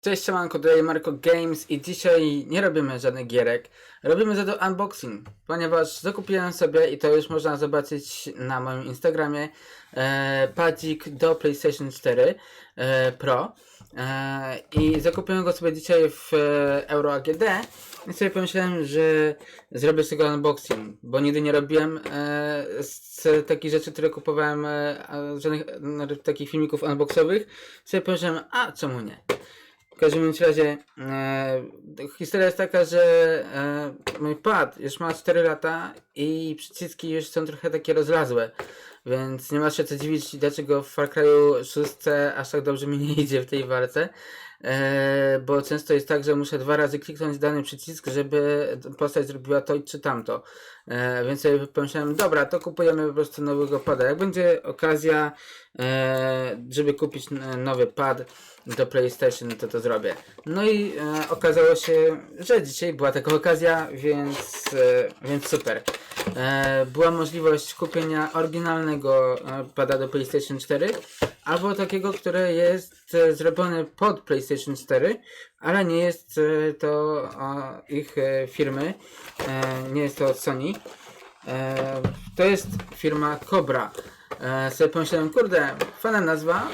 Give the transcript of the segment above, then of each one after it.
Cześć, siemanko, tutaj Marco Games i dzisiaj nie robimy żadnych gierek, robimy za to unboxing, ponieważ zakupiłem sobie i to już można zobaczyć na moim Instagramie e, padzik do PlayStation 4 e, Pro. E, i zakupiłem go sobie dzisiaj w e, Euro AGD i sobie pomyślałem, że zrobię z tego unboxing, bo nigdy nie robiłem e, z takich rzeczy, które kupowałem, e, żadnych e, takich filmików unboxowych, sobie pomyślałem, a czemu nie? W każdym razie e, historia jest taka, że e, mój pad już ma 4 lata i przyciski już są trochę takie rozlazłe. Więc nie ma się co dziwić, dlaczego w Far Cry'u 6 aż tak dobrze mi nie idzie w tej walce. E, bo często jest tak, że muszę dwa razy kliknąć dany przycisk, żeby postać zrobiła to czy tamto. E, więc sobie pomyślałem, dobra, to kupujemy po prostu nowego pada. Jak będzie okazja, e, żeby kupić nowy pad do PlayStation, to to zrobię. No i e, okazało się, że dzisiaj była taka okazja, więc, e, więc super. E, była możliwość kupienia oryginalnego e, pada do PlayStation 4 albo takiego, które jest e, zrobione pod PlayStation 4, ale nie jest e, to e, ich e, firmy, nie jest to od Sony. To jest firma Cobra. Sobie pomyślałem, kurde, fajna nazwa.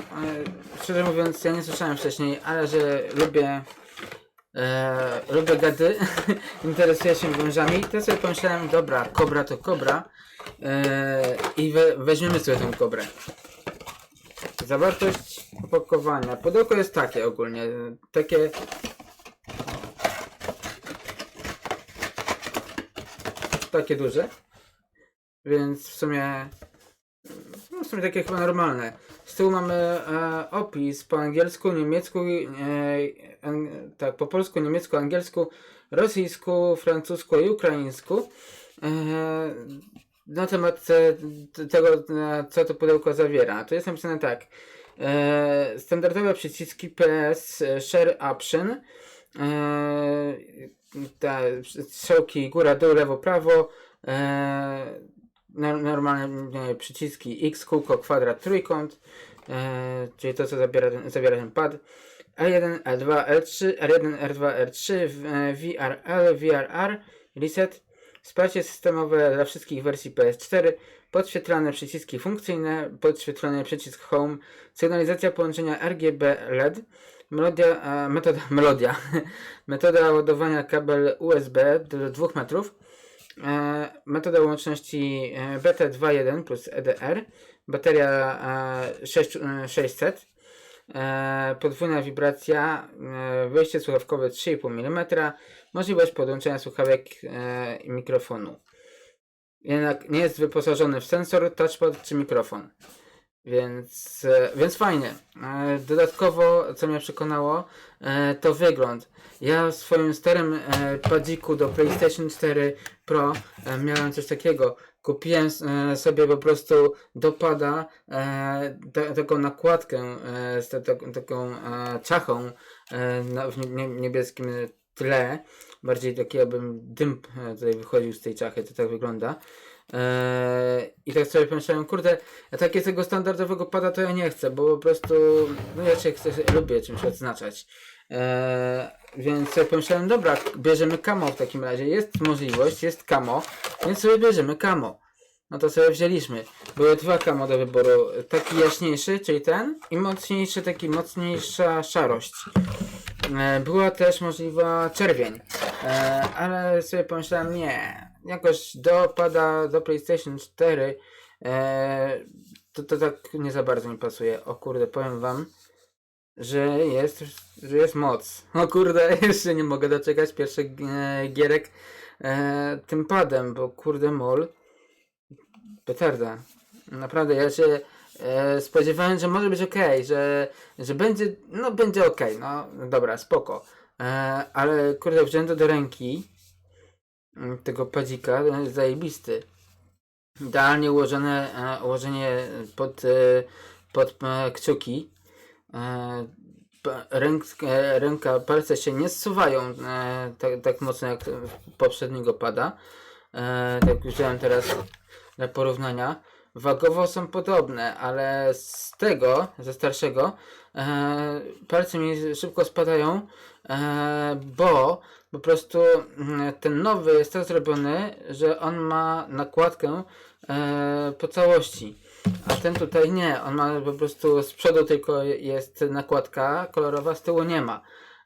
Szczerze mówiąc, ja nie słyszałem wcześniej, ale że lubię lubię gady, interesuję się wężami, to sobie pomyślałem, dobra, kobra to kobra e, i we, weźmiemy sobie tą kobrę. Zawartość opakowania. Pudełko jest takie ogólnie, takie takie duże, więc w sumie no w sumie takie chyba normalne. Z tyłu mamy e, opis po angielsku, niemiecku, e, tak, po polsku, niemiecku, angielsku, rosyjsku, francusku i ukraińsku. E, na temat e, tego, co to pudełko zawiera. Tu jest napisane tak. E, standardowe przyciski PS e, Share Option. Te strzałki góra, dół, lewo, prawo. Normalne przyciski X, kółko, kwadrat, trójkąt, czyli to co zabiera, ten- zawiera ten pad. L1, L2, L3, R1, R2, R3, w- e, VRL, VRR, Reset, wsparcie systemowe dla wszystkich wersji PS4, podświetlane przyciski funkcyjne, podświetlony przycisk Home, sygnalizacja połączenia RGB LED, melodia, e, metoda, melodia, metoda ładowania kabel USB do 2 metrów, E, metoda łączności e, BT21 plus EDR, bateria e, 6, e, 600, e, podwójna wibracja, e, wejście słuchawkowe 3,5 mm, możliwość podłączenia słuchawek e, i mikrofonu. Jednak nie jest wyposażony w sensor, touchpad czy mikrofon. Więc, e, więc fajnie. E, dodatkowo, co mnie przekonało, to wygląd. Ja w swoim starym padziku do PlayStation 4 Pro miałem coś takiego. Kupiłem sobie po prostu do pada ta, taką nakładkę z ta, ta, taką czachą w nie, niebieskim tle. Bardziej taki jakbym dym e, tutaj wychodził z tej czachy, to tak wygląda. E, I tak sobie pomyślałem, kurde, ja takiego standardowego pada to ja nie chcę, bo po prostu, no ja się chcę, lubię czymś odznaczać. Eee, więc sobie pomyślałem, dobra, bierzemy kamo w takim razie. Jest możliwość, jest kamo, więc sobie bierzemy kamo. No to sobie wzięliśmy. Były dwa kamo do wyboru. Taki jaśniejszy, czyli ten, i mocniejszy, taki mocniejsza szarość. E, była też możliwa czerwień, e, ale sobie pomyślałem, nie, jakoś dopada do PlayStation 4, e, to, to tak nie za bardzo mi pasuje. O kurde, powiem wam, że jest, że jest moc. O kurde, jeszcze nie mogę doczekać pierwszych gierek tym padem, bo kurde mol, petarda. Naprawdę, ja się e, spodziewałem, że może być ok, że, że będzie, no będzie ok, no dobra, spoko. E, ale kurde, wziąłem to do ręki mm, tego padzika, jest zajebisty. Idealnie ułożone, e, ułożenie pod, e, pod kciuki. E, ręka, palce się nie zsuwają e, tak, tak mocno jak poprzedniego pada. E, tak wziąłem teraz dla porównania. Wagowo są podobne, ale z tego, ze starszego, e, palce mi szybko spadają, e, bo po prostu mm, ten nowy jest tak zrobiony, że on ma nakładkę e, po całości. A ten tutaj nie, on ma po prostu z przodu tylko jest nakładka kolorowa, z tyłu nie ma.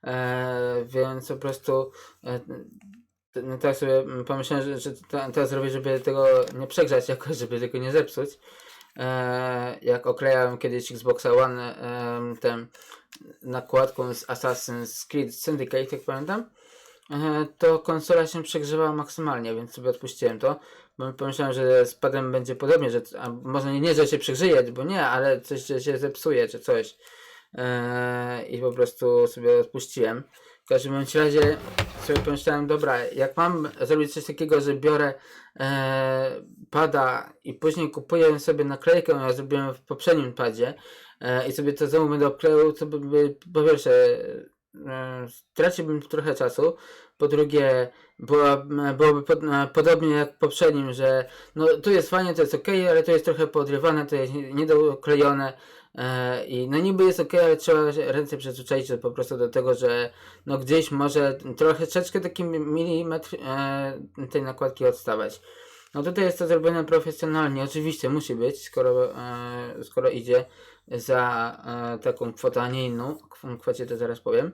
E, więc po prostu e, no tak sobie mm, pomyślałem, że, że teraz żeby tego nie przegrzać jakoś, żeby tego nie zepsuć. E, jak oklejałem kiedyś Xboxa One e, tę nakładką z Assassin's Creed Syndicate, jak pamiętam, e, to konsola się przegrzewała maksymalnie, więc sobie odpuściłem to, bo pomyślałem, że z padem będzie podobnie, że może nie, nie, że się przegrzeje, bo nie, ale coś że się zepsuje, czy coś. E, I po prostu sobie odpuściłem. W każdym razie sobie pomyślałem, dobra, jak mam zrobić coś takiego, że biorę e, pada i później kupuję sobie naklejkę, ja zrobiłem w poprzednim padzie e, i sobie to znowu będę obkleił, to by, by po pierwsze e, straciłbym trochę czasu, po drugie była, byłoby pod, e, podobnie jak w poprzednim, że no tu jest fajnie, to jest ok, ale to jest trochę podrywane, to jest nie- niedoklejone i no niby jest ok, ale trzeba ręce przyzwyczaić po prostu do tego, że no gdzieś może troszeczkę taki milimetr e, tej nakładki odstawać. No tutaj jest to zrobione profesjonalnie, oczywiście musi być, skoro, e, skoro idzie za e, taką kwotę, a nie inną, kwocie to zaraz powiem,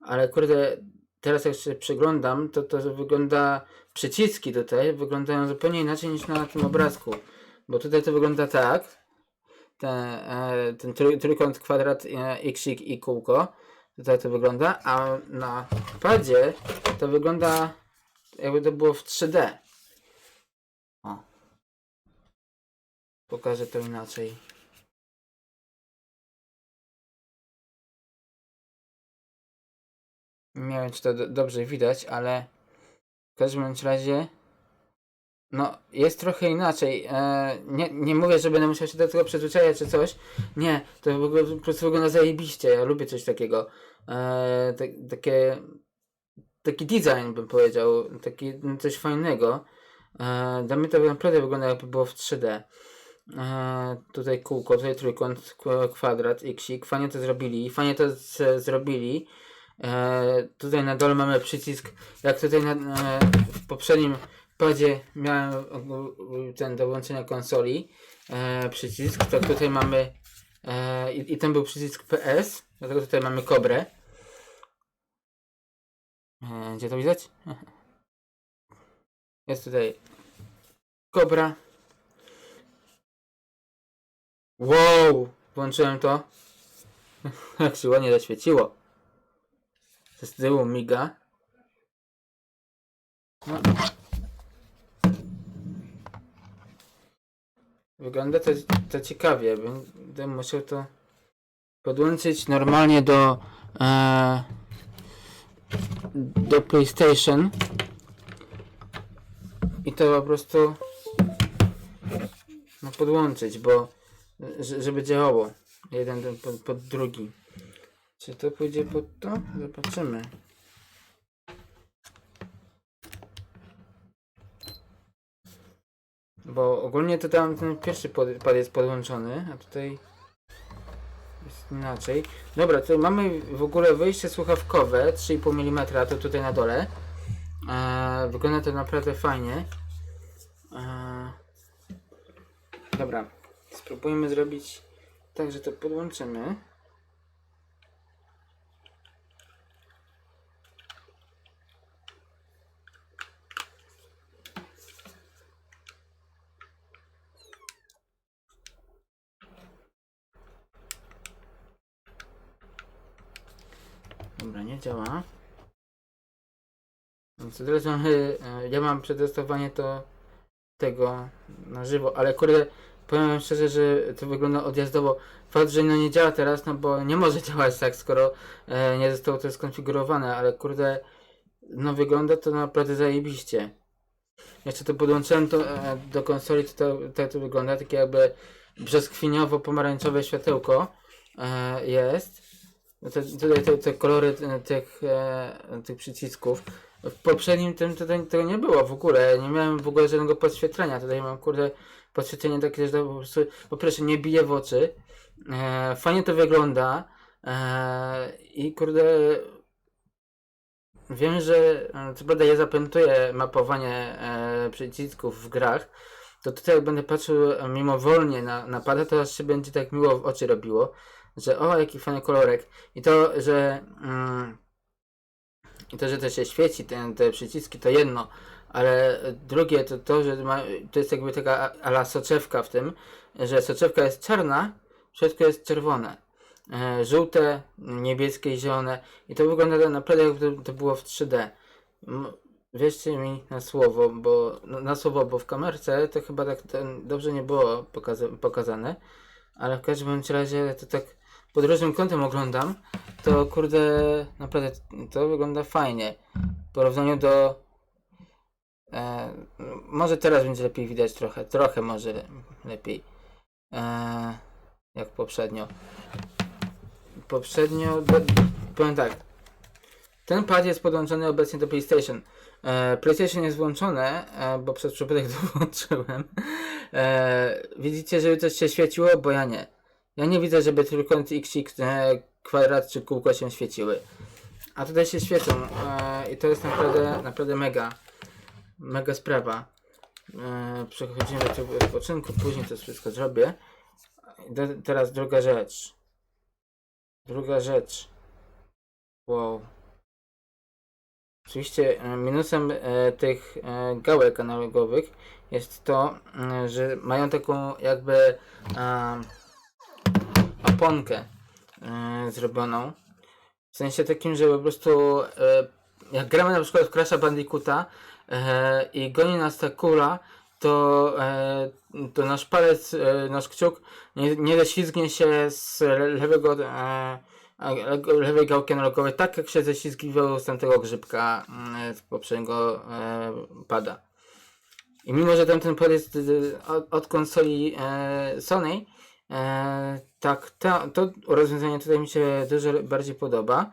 ale kurde, teraz jak się przyglądam, to to wygląda, przyciski tutaj wyglądają zupełnie inaczej niż na tym obrazku, bo tutaj to wygląda tak, ten, e, ten trój, trójkąt, kwadrat, e, xik i kółko, tutaj to wygląda, a na padzie to wygląda jakby to było w 3D. O. Pokażę to inaczej. Nie wiem, czy to do, dobrze widać, ale w każdym razie no, jest trochę inaczej. E, nie, nie mówię, że będę musiał się do tego przyzwyczajać czy coś. Nie, to po prostu wygląda zajebiście. Ja lubię coś takiego. E, tak, takie, taki design bym powiedział. Taki coś fajnego. E, dla mnie to naprawdę wygląda jakby było w 3D. E, tutaj kółko, tutaj trójkąt, kwadrat, xik. Fajnie to zrobili. Fajnie to z, zrobili. E, tutaj na dole mamy przycisk, jak tutaj na, e, w poprzednim padzie miałem ten do włączenia konsoli e, przycisk, to tutaj mamy e, i, i ten był przycisk PS, dlatego tutaj mamy kobrę. E, gdzie to widać? Jest tutaj kobra. Wow! Włączyłem to. Jak się ładnie zaświeciło. Z tyłu miga. No. Wygląda to, to ciekawie. Będę musiał to podłączyć normalnie do e, do PlayStation i to po prostu no, podłączyć, bo żeby działało jeden pod, pod drugi. Czy to pójdzie pod to? Zobaczymy. Bo ogólnie to tam ten pierwszy pad jest podłączony, a tutaj jest inaczej. Dobra, tutaj mamy w ogóle wyjście słuchawkowe 3,5 mm, to tutaj na dole. Eee, wygląda to naprawdę fajnie. Eee, dobra, spróbujmy zrobić tak, że to podłączymy. Dobra, nie działa. Więc teraz e, ja mam przetestowanie to tego na żywo, ale kurde, powiem szczerze, że to wygląda odjazdowo. Fakt, że no nie działa teraz, no bo nie może działać tak, skoro e, nie zostało to skonfigurowane, ale kurde, no wygląda to naprawdę zajebiście. Jeszcze to podłączyłem to e, do konsoli, to, to, to, to wygląda takie jakby brzoskwiniowo-pomarańczowe światełko e, jest. No to, tutaj te, te kolory e, tych, e, tych przycisków. W poprzednim tym tutaj tego nie było w ogóle. Nie miałem w ogóle żadnego podświetlenia. Tutaj mam kurde podświetlenie takie, że po prostu, po nie bije w oczy, e, fajnie to wygląda e, i kurde, wiem, że e, co prawda ja zapamiętuję mapowanie e, przycisków w grach, to tutaj jak będę patrzył mimowolnie na, na pada, to aż się będzie tak miło w oczy robiło, że o, jaki fajny kolorek. I to, że mm, i to, że to się świeci, ten, te przyciski, to jedno, ale drugie to to, że ma, to jest jakby taka ala soczewka w tym, że soczewka jest czarna, w środku jest czerwone. E, żółte, niebieskie i zielone. I to wygląda naprawdę jakby to, to było w 3D. M- Wierzcie mi na słowo, bo no, na słowo, bo w kamerce to chyba tak dobrze nie było pokaza pokazane, ale w każdym razie to tak pod różnym kątem oglądam, to kurde naprawdę to wygląda fajnie w porównaniu do e, może teraz będzie lepiej widać trochę, trochę może le- lepiej e, jak poprzednio. Poprzednio do, powiem tak. Ten pad jest podłączony obecnie do PlayStation. E, PlayStation jest włączone, e, bo przez przypadek to włączyłem. E, widzicie, żeby coś się świeciło, bo ja nie. Ja nie widzę, żeby trójkąt x, x e, kwadrat czy kółko się świeciły. A tutaj się świecą e, i to jest naprawdę, naprawdę mega, mega sprawa. E, przechodzimy do tego odpoczynku, później to wszystko zrobię. Do, teraz druga rzecz. Druga rzecz. Wow. Oczywiście minusem tych gałek analogowych jest to, że mają taką jakby oponkę e, zrobioną. W sensie takim, że po prostu e, jak gramy na przykład w Crash'a Bandicoota e, i goni nas ta kula, to, e, to nasz palec, e, nasz kciuk nie, nie ześlizgnie się z le- lewego, e, lewej gałki analogowej, tak jak się ześlizgiwał z tamtego grzybka mm, z poprzedniego e, pada. I mimo, że tamten pad jest e, od, od konsoli e, Sony, e, tak ta, to rozwiązanie tutaj mi się dużo bardziej podoba.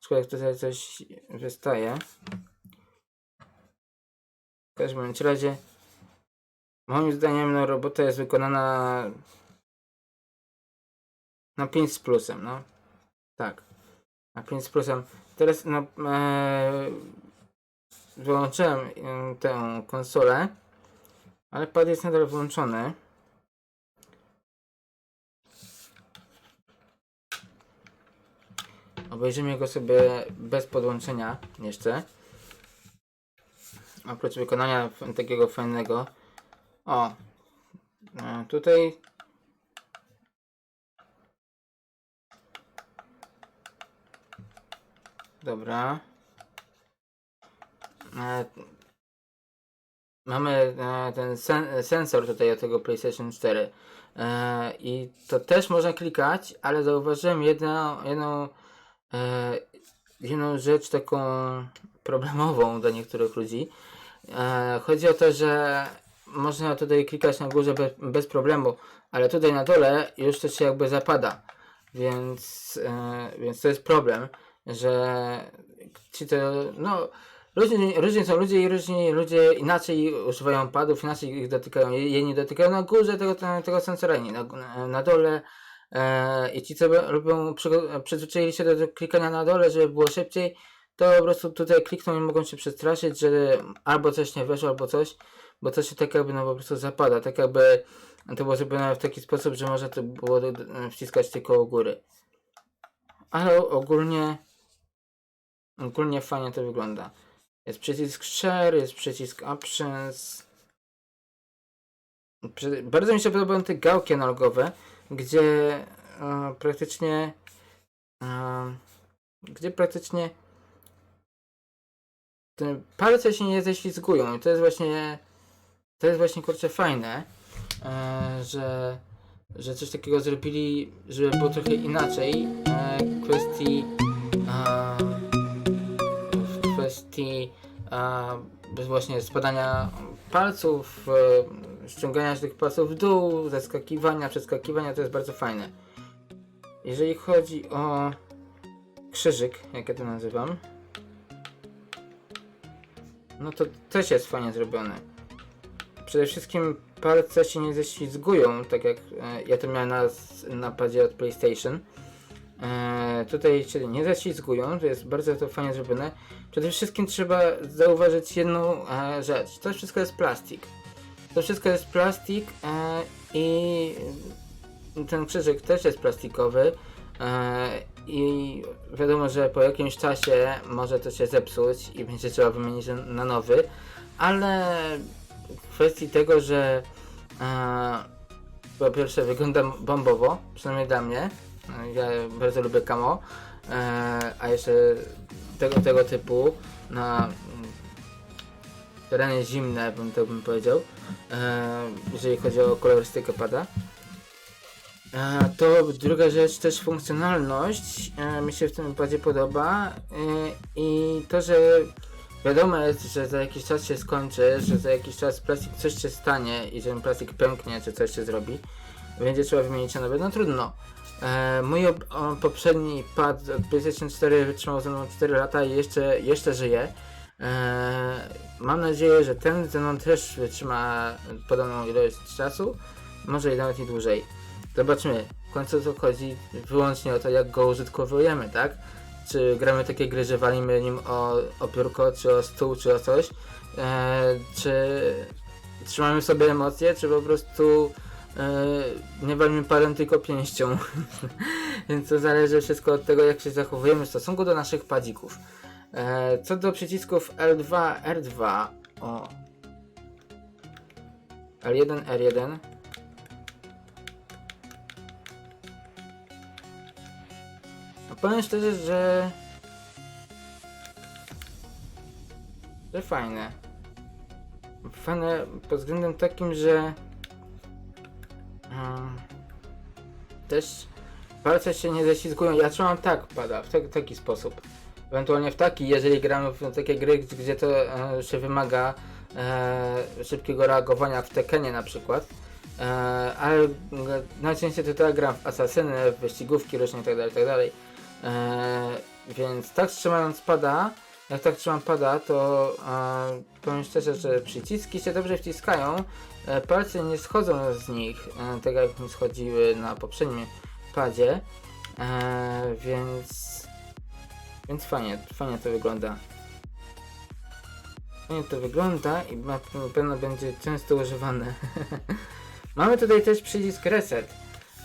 Szkoda, jak tutaj coś wystaje. W każdym razie moim zdaniem no, robota jest wykonana na 5 z plusem, no. Tak. Na 5 z plusem. Teraz no, e, wyłączyłem e, tę konsolę, ale pad jest nadal włączony. Obejrzymy go sobie bez podłączenia jeszcze. Oprócz wykonania takiego fajnego. O! e, Tutaj Dobra. E, mamy e, ten sen sensor tutaj od tego PlayStation 4. E, I to też można klikać, ale zauważyłem jedną, jedną, e, jedną rzecz taką problemową dla niektórych ludzi. E, chodzi o to, że można tutaj klikać na górze bez, problemu, ale tutaj na dole już to się jakby zapada. Więc, e, więc to jest problem, że ci to, no, różni, różni są ludzie i różni ludzie inaczej używają padów, inaczej ich dotykają. Jedni dotykają na górze tego, tego sensora, inni na, na dole. E, I ci, co przygo- przyzwyczaili się do, klikania na dole, żeby było szybciej, to po prostu tutaj klikną i mogą się przestraszyć, że albo coś nie weszło, albo coś, bo to się tak jakby no po prostu zapada, tak jakby to było zrobione w taki sposób, że można to było wciskać tylko u góry. Ale ogólnie ogólnie fajnie to wygląda. Jest przycisk share, jest przycisk options. Bardzo mi się podobają te gałki analogowe, gdzie e, praktycznie e, gdzie praktycznie te palce się nie ześlizgują. I to jest właśnie to jest właśnie kurczę fajne, e, że, że coś takiego zrobili, żeby było trochę inaczej e, w kwestii e, w kwestii właśnie spadania palców, e, ściągania tych palców w dół, zaskakiwania, przeskakiwania, to jest bardzo fajne. Jeżeli chodzi o krzyżyk, jak ja to nazywam, no to też jest fajnie zrobione. Przede wszystkim palce się nie ześlizgują, tak jak e, ja to miałem na napadzie od PlayStation. E, tutaj się nie ześlizgują, to jest bardzo to fajnie zrobione. Przede wszystkim trzeba zauważyć jedną e, rzecz. To wszystko jest plastik. To wszystko jest plastik e, i ten krzyżyk też jest plastikowy. E, I wiadomo, że po jakimś czasie może to się zepsuć i będzie trzeba wymienić na nowy, ale w kwestii tego, że e, po pierwsze wygląda bombowo, przynajmniej dla mnie. Ja bardzo lubię camo, e, a jeszcze tego, tego typu na mm, tereny zimne, bym to bym powiedział, e, jeżeli chodzi o kolorystykę pada. E, To druga rzecz, też funkcjonalność mi się w tym padzie podoba i to, że wiadomo jest, że za jakiś czas się skończy, że za jakiś czas plastik coś się stanie i że ten plastik pęknie, czy coś się zrobi, będzie trzeba wymienić na nowy, no trudno. E, mój ob- poprzedni pad od PlayStation 4 wytrzymał ze mną 4 lata i jeszcze, jeszcze żyje. E, mam nadzieję, że ten ze mną też wytrzyma podobną ilość czasu, może i nawet i dłużej. Zobaczmy, w końcu to chodzi wyłącznie o to, jak go użytkowujemy, tak? Czy gramy takie gry, że walimy nim o, o piórko, czy o stół, czy o coś? E, czy trzymamy sobie emocje, czy po prostu e, nie walimy parem, tylko pięścią? Więc to zależy wszystko od tego, jak się zachowujemy w stosunku do naszych padzików. E, co do przycisków L2, R2, o. L1, R1. Powiem szczerze, że... że fajne. Fajne pod względem takim, że... Um, też palce się nie ześlizgują. Ja trzymam tak pada, w tak, taki sposób. Ewentualnie w taki, jeżeli gramy w takie gry, gdzie- gdzie to e, się wymaga e, szybkiego reagowania w Tekenie na przykład. E, ale e, najczęściej to tak gram w asasyny, w wyścigówki różne itd. itd. E, więc tak trzymając pada, jak tak trzymam pada, to e, powiem szczerze, że przyciski się dobrze wciskają, e, palce nie schodzą z nich, e, tak jak mi schodziły na poprzednim padzie, e, więc więc fajnie, fajnie to wygląda. Fajnie to wygląda i na pewno będzie często używane. Mamy tutaj też przycisk reset.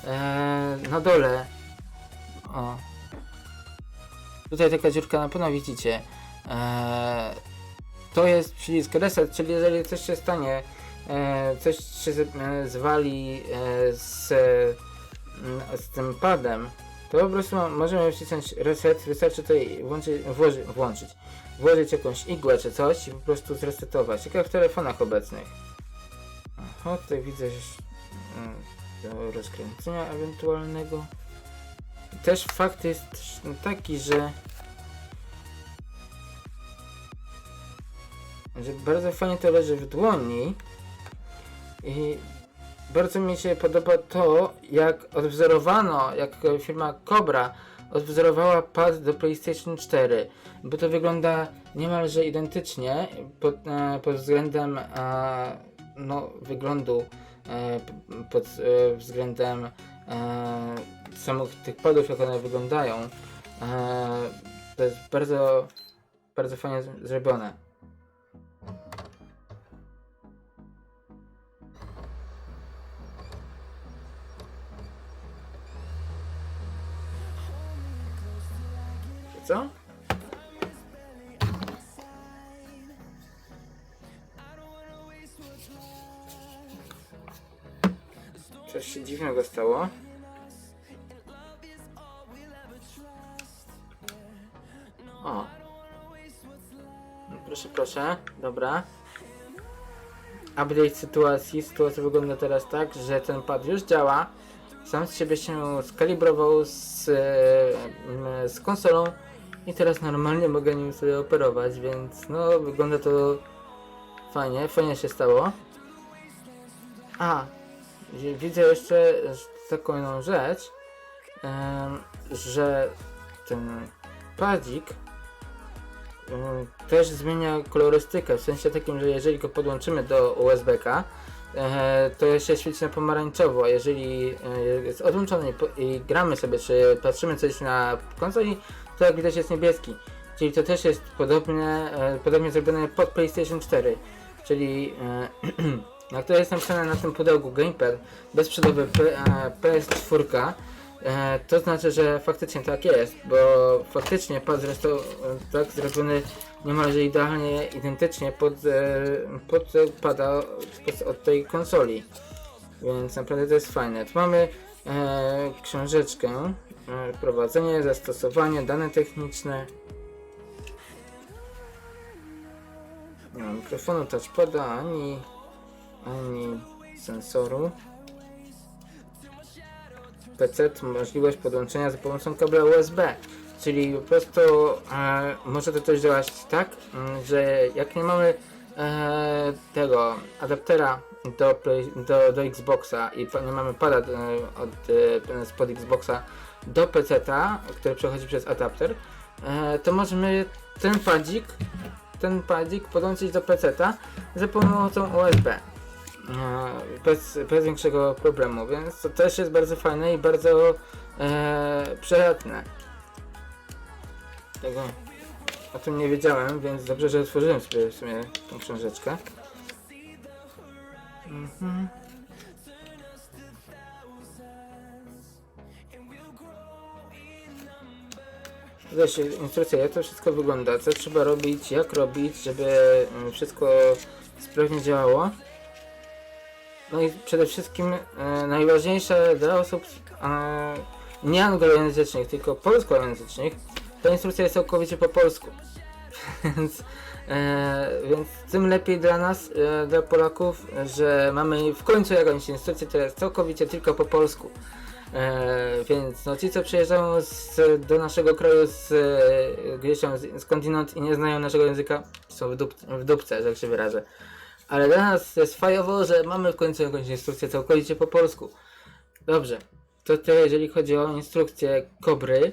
Eee, na dole. O. Tutaj taka dziurka na pewno widzicie. Eee, to jest przycisk reset, czyli jeżeli coś się stanie, e, coś się z, e, zwali e, z, e, z tym padem, to po prostu możemy wcisnąć reset, wystarczy tutaj włączyć, włoży, włączyć, włożyć jakąś igłę czy coś i po prostu zresetować, jak w telefonach obecnych. Aha, tutaj widzę mm, do rozkręcenia ewentualnego. Też fakt jest też taki, że że bardzo fajnie to leży w dłoni i bardzo mi się podoba to, jak odwzorowano, jak firma Cobra odwzorowała pad do PlayStation 4, bo to wygląda niemalże identycznie pod, e, pod względem e, no, wyglądu, e, pod względem samych tych padów, jak one wyglądają. E, to jest bardzo, bardzo fajnie zrobione. Dobra. Update sytuacji. Sytuacja wygląda teraz tak, że ten pad już działa. Sam z siebie się skalibrował z, e, z konsolą i teraz normalnie mogę nim sobie operować, więc no wygląda to fajnie, fajnie się stało. A, wi- widzę jeszcze taką jedną rzecz, że ten padzik też zmienia kolorystykę, w sensie takim, że jeżeli go podłączymy do USB-ka, e, to się świeci na pomarańczowo. Jeżeli e, jest odłączony i, gramy sobie, czy patrzymy coś na konsoli, to jak widać jest niebieski. Czyli to też jest podobne, e, podobnie zrobione pod PlayStation 4. Czyli jak to jest napisane na tym pudełku Gamepad bezprzedowy P, e, PS4, e, to znaczy, że faktycznie tak jest, bo faktycznie pad zresztą e, tak zrobiony niemalże idealnie, identycznie pod, e, pod pada od- od tej konsoli. Więc naprawdę to jest fajne. Tu mamy e, książeczkę, e, prowadzenie, zastosowanie, dane techniczne. Nie ma mikrofonu, touchpada, ani, ani sensoru. PC możliwość podłączenia za pomocą kabla USB. Czyli po prostu e, może to też działać tak, mm, że jak nie mamy e, tego adaptera do, do, do Xboxa i nie mamy pada e, od, e, spod Xboxa do PC-ta, który przechodzi przez adapter, e, to możemy ten padzik, ten padzik podłączyć do PC-ta za pomocą USB. E, bez, bez większego problemu, więc to też jest bardzo fajne i bardzo e, przydatne. Tego o tym nie wiedziałem, więc dobrze, że otworzyłem sobie w sumie tą książeczkę. Mhm. Tutaj instrukcja, jak to wszystko wygląda, co trzeba robić, jak robić, żeby mm, wszystko sprawnie działało. No i przede wszystkim e, najważniejsze dla osób e, nie anglojęzycznych, tylko polskojęzycznych, ta instrukcja jest całkowicie po polsku. więc, e, więc tym lepiej dla nas, e, dla Polaków, że mamy w końcu jakąś instrukcję, która jest całkowicie tylko po polsku. E, więc no, ci, co przyjeżdżają z, do naszego kraju z, e, gdzieś tam skądinąd i nie znają naszego języka, są w, dup, w dupce, że tak się wyrażę. Ale dla nas jest fajowo, że mamy w końcu jakąś instrukcję całkowicie po polsku. Dobrze, to tyle jeżeli chodzi o instrukcję Kobry.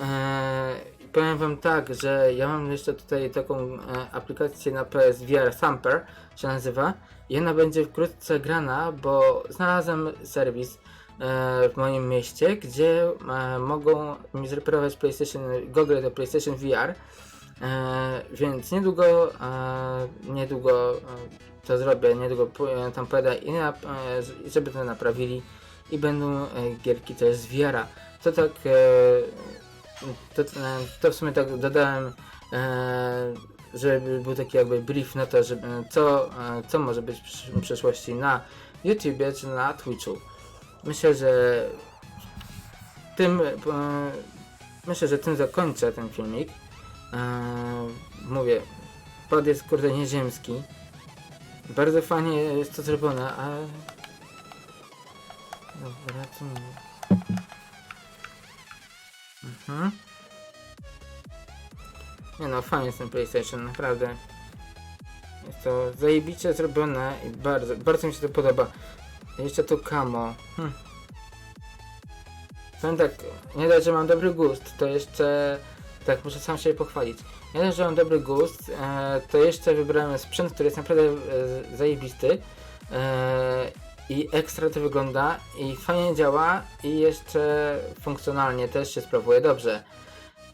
Eee, powiem wam tak, że ja mam jeszcze tutaj taką e, aplikację na PSVR Thumper się nazywa i ona będzie wkrótce grana, bo znalazłem serwis e, w moim mieście, gdzie e, mogą mi zreperować PlayStation, Google do PlayStation VR e, więc niedługo, e, niedługo e, to zrobię, niedługo po- tam pojadę i na, e, żeby to naprawili i będą e, gierki też z VR-a. To tak e, to, e, to w sumie tak dodałem, e, żeby był taki jakby brief na to, żeby, co, e, co może być w przysz- w przyszłości na YouTubie czy na Twitchu. Myślę, że tym e, myślę, że tym zakończę ten filmik. E, mówię, pad jest kurde nieziemski. Bardzo fajnie jest to zrobione, ale... Dobra, co. Mhm. Nie no, fajnie jest ten PlayStation, naprawdę. Jest to zajebicie zrobione i bardzo, bardzo mi się to podoba. Jeszcze tu kamo. Hm. Powiem tak, nie dość, że mam dobry gust, to jeszcze... Tak, muszę sam siebie pochwalić. Nie dość, że mam dobry gust, e, to jeszcze wybrałem sprzęt, który jest naprawdę e, zajebisty. E, I ekstra to wygląda i fajnie działa i jeszcze funkcjonalnie też się sprawuje dobrze.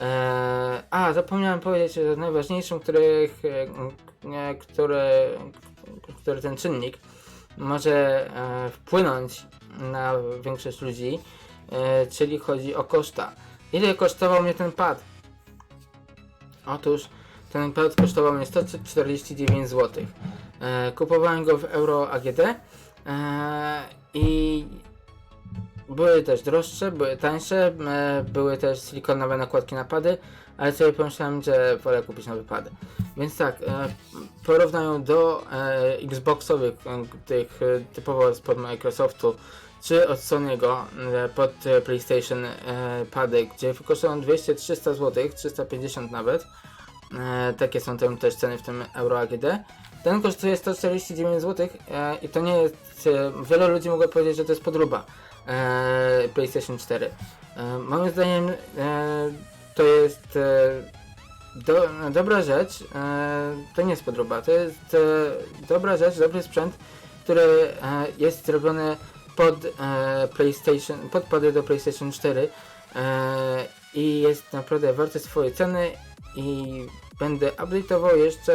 E, a, zapomniałem powiedzieć o najważniejszym, których, e, który, który ten czynnik może e, wpłynąć na większość ludzi, e, czyli chodzi o koszta. Ile kosztował mnie ten pad? Otóż ten pad kosztował mnie 149 zł. E, kupowałem go w Euro AGD e, i były też droższe, były tańsze, e, były też silikonowe nakładki na pady, ale sobie pomyślałem, że wolę kupić nowe pady. Więc tak, e, porównają do e, Xboxowych, e, tych e, typowo spod Microsoftu, czy od Sony'ego e, pod e, PlayStation e, pady, gdzie kosztują 200-300 zł, 350 nawet. E, takie są tam też ceny w tym Euro AGD. Ten kosztuje 149 zł e, i to nie jest. E, wielu ludzi mogło powiedzieć, że to jest podróba e, PlayStation 4. E, moim zdaniem e, to jest e, do, dobra rzecz. E, to nie jest podróba, to jest e, dobra rzecz, dobry sprzęt które e, jest zrobione pod PlayStation, pod pady do PlayStation 4 e, i jest naprawdę warte swojej ceny i będę update'ował jeszcze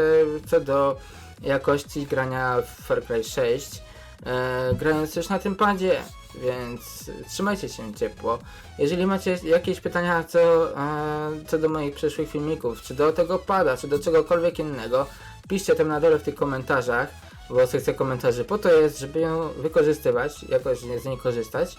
co do jakości grania w Far Cry 6 e, grając już na tym padzie, więc trzymajcie się ciepło. Jeżeli macie jakieś pytania co, e, co do moich przyszłych filmików, czy do tego pada, czy do czegokolwiek innego, piszcie tam na dole w tych komentarzach, bo sekcja komentarzy po to jest, żeby ją wykorzystywać, jakoś z niej korzystać.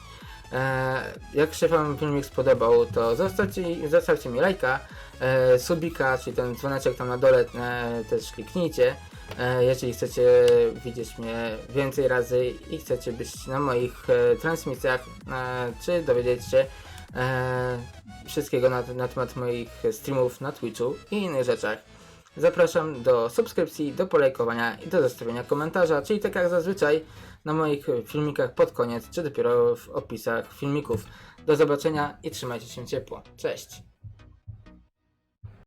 E, jak się Wam filmik spodobał, to zostawcie, zostawcie mi lajka, e, subika, czyli ten dzwoneczek tam na dole e, też kliknijcie. E, jeżeli chcecie widzieć mnie więcej razy i chcecie być na moich e, transmisjach, e, czy dowiedzieć się wszystkiego na, na temat moich streamów na Twitchu i innych rzeczach. Zapraszam do subskrypcji, do polajkowania i do zostawienia komentarza, czyli tak jak zazwyczaj na moich filmikach pod koniec, czy dopiero w opisach filmików. Do zobaczenia i trzymajcie się ciepło. Cześć!